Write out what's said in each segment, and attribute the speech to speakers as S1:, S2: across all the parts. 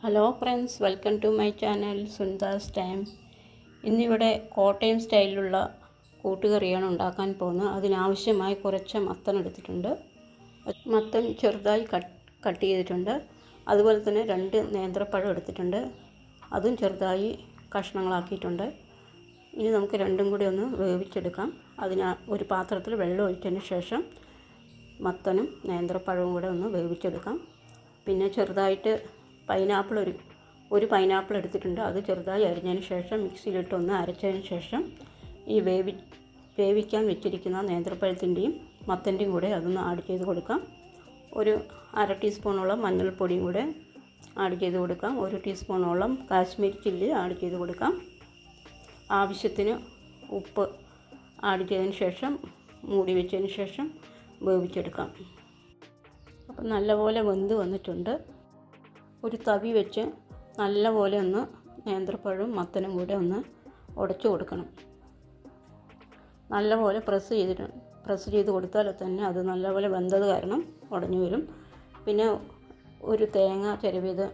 S1: Hello friends welcome to my channel Sundas time. ഇന്നിവിടെ കോട്ടയം സ്റ്റൈലിലുള്ള കൂട്ടുകറിയാണ് ഉണ്ടാക്കാൻ പോകുന്നത്. അതിനാവശ്യമായി കുറച്ച് മത്തൻ എടുത്തിട്ടുണ്ട്. മത്തൻ ചെറുതായി കട്ട് ചെയ്തിട്ടുണ്ട്. അതുപോലെ തന്നെ രണ്ട് നേന്ത്രപ്പഴം എടുത്തിട്ടുണ്ട്. അതും ചെറുതായി കഷ്ണങ്ങളാക്കിയിട്ടുണ്ട്. ഇനി നമുക്ക് രണ്ടും കൂടി ഒന്ന് വേവിച്ചെടുക്കാം. അതിന് ഒരു പാത്രത്തിൽ വെള്ളം ഒഴിച്ചതിന് ശേഷം മത്തനും നേന്ത്രപ്പഴവും കൂടെ ഒന്ന് വേവിച്ചെടുക്കാം. പിന്നെ ചെറുതായിട്ട് പൈനാപ്പിൾ ഒരു ഒരു പൈനാപ്പിൾ എടുത്തിട്ടുണ്ട് അത് ചെറുതായി അരിഞ്ഞതിന് ശേഷം മിക്സിയിലിട്ട് ഒന്ന് അരച്ചതിന് ശേഷം ഈ വേവി വേവിക്കാൻ വെച്ചിരിക്കുന്ന നേന്ത്രപ്പഴത്തിന്റെയും മത്തന്റെയും കൂടെ അതൊന്ന് ആഡ് ചെയ്ത് കൊടുക്കാം. ഒരു അര ടീസ്പൂണോളം മഞ്ഞൾപ്പൊടിയും കൂടെ ആഡ് ചെയ്ത് കൊടുക്കാം. ഒരു ടീസ്പൂണോളം കാശ്മീരി ചില്ലി ആഡ് ചെയ്ത് കൊടുക്കാം. ആവശ്യത്തിന് ഉപ്പ് ആഡ് ചെയ്തതിന് ശേഷം മൂടി വെച്ചതിന് ശേഷം വേവിച്ചെടുക്കാം. അപ്പം നല്ലപോലെ വെന്ത് വന്നിട്ടുണ്ട്. ഒരു തവി വെച്ച് നല്ലപോലെ ഒന്ന് നേന്ത്രപ്പഴവും മത്തനും കൂടെ ഒന്ന് ഉടച്ചു കൊടുക്കണം. നല്ലപോലെ പ്രസ് ചെയ്തിട്ട് പ്രസ് ചെയ്ത് കൊടുത്താൽ തന്നെ അത് നല്ലപോലെ വെന്തത് കാരണം ഉടഞ്ഞു വരും. പിന്നെ ഒരു തേങ്ങ ചെരുവിത്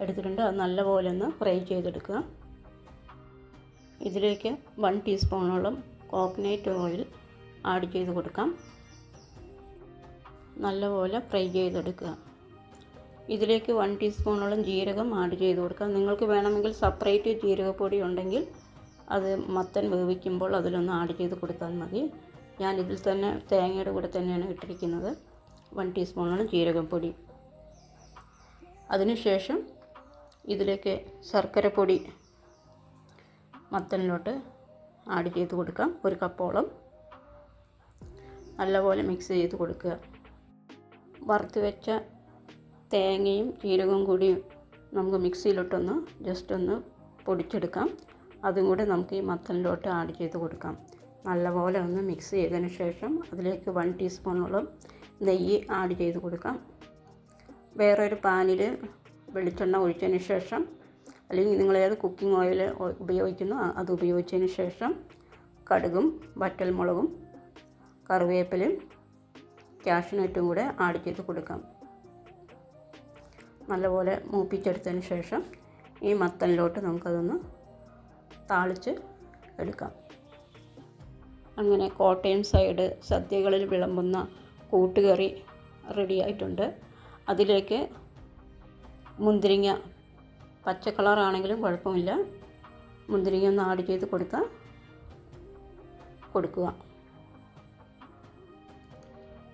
S1: എടുത്തിട്ടുണ്ട്. അത് നല്ലപോലെ ഒന്ന് ഫ്രൈ ചെയ്തെടുക്കുക. ഇതിലേക്ക് വൺ ടീസ്പൂണോളം കോക്കനട്ട് ഓയിൽ ആഡ് ചെയ്ത് കൊടുക്കാം. നല്ലപോലെ ഫ്രൈ ചെയ്തെടുക്കുക. ഇതിലേക്ക് വൺ ടീസ്പൂണോളം ജീരകം ആഡ് ചെയ്ത് കൊടുക്കാം. നിങ്ങൾക്ക് വേണമെങ്കിൽ സെപ്പറേറ്റ് ജീരകപ്പൊടി ഉണ്ടെങ്കിൽ അത് മത്തൻ വേവിക്കുമ്പോൾ അതിലൊന്ന് ആഡ് ചെയ്ത് കൊടുത്താൽ മതി. ഞാൻ ഇതിൽ തന്നെ തേങ്ങയുടെ കൂടെ തന്നെയാണ് ഇട്ടിരിക്കുന്നത്. വൺ ടീസ്പൂണോളം ജീരകപ്പൊടി. അതിനുശേഷം ഇതിലേക്ക് ശർക്കര പൊടി മത്തനിലോട്ട് ആഡ് ചെയ്ത് കൊടുക്കാം. ഒരു കപ്പോളം. നല്ലപോലെ മിക്സ് ചെയ്ത് കൊടുക്കുക. വറുത്ത് വെച്ച തേങ്ങയും ജീരകവും കൂടി നമുക്ക് മിക്സിയിലിട്ടൊന്ന് ജസ്റ്റ് ഒന്ന് പൊടിച്ചെടുക്കാം. അതും കൂടെ നമുക്ക് ഈ മത്തനിലോട്ട് ആഡ് ചെയ്ത് കൊടുക്കാം. നല്ലപോലെ ഒന്ന് മിക്സ് ചെയ്തതിന് ശേഷം അതിലേക്ക് വൺ ടീസ്പൂണോളം നെയ്യ് ആഡ് ചെയ്ത് കൊടുക്കാം. വേറൊരു പാനിൽ വെളിച്ചെണ്ണ ഒഴിച്ചതിന് ശേഷം അല്ലെങ്കിൽ നിങ്ങൾ ഏത് കുക്കിംഗ് ഓയിൽ ഉപയോഗിക്കുന്നു അത് ഉപയോഗിച്ചതിന് ശേഷം കടുകും വറ്റൽമുളകും കറിവേപ്പിലും കാഷ്നട്ടും കൂടെ ആഡ് ചെയ്ത് കൊടുക്കാം. നല്ലപോലെ മൂപ്പിച്ചെടുത്തതിന് ശേഷം ഈ മത്തനിലോട്ട് നമുക്കതൊന്ന് താളിച്ച് എടുക്കാം. അങ്ങനെ കോട്ടയം സൈഡ് സദ്യകളിൽ വിളമ്പുന്ന കൂട്ടുകറി റെഡിയായിട്ടുണ്ട് അതിലേക്ക് മുന്തിരിങ്ങ പച്ച കളറാണെങ്കിലും കുഴപ്പമില്ല. മുന്തിരിങ്ങ ഒന്ന് ആഡ് ചെയ്ത് കൊടുത്താൽ കൊടുക്കുക.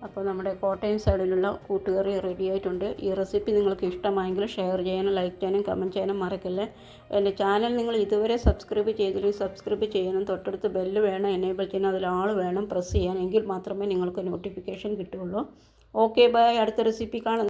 S1: അപ്പോൾ നമ്മുടെ കോട്ടയം സൈഡിലുള്ള കൂട്ടുകറി റെഡി ആയിട്ടുണ്ട്. ഈ റെസിപ്പി നിങ്ങൾക്ക് ഇഷ്ടമായെങ്കിൽ ഷെയർ ചെയ്യാനും ലൈക്ക് ചെയ്യാനും കമന്റ് ചെയ്യാനും മറക്കല്ലേ. എന്റെ ചാനൽ നിങ്ങൾ ഇതുവരെ സബ്സ്ക്രൈബ് ചെയ്തില്ലെങ്കിൽ സബ്സ്ക്രൈബ് ചെയ്യാനും തൊട്ടടുത്ത് ബെല്ല് വേണം എനേബിൾ ചെയ്യാൻ അതിൽ ആൾ വേണം പ്രസ് ചെയ്യാൻ. എങ്കിൽ മാത്രമേ നിങ്ങൾക്ക് നോട്ടിഫിക്കേഷൻ കിട്ടുകയുള്ളൂ. ഓക്കെ ബൈ അടുത്ത റെസിപ്പി കാണും.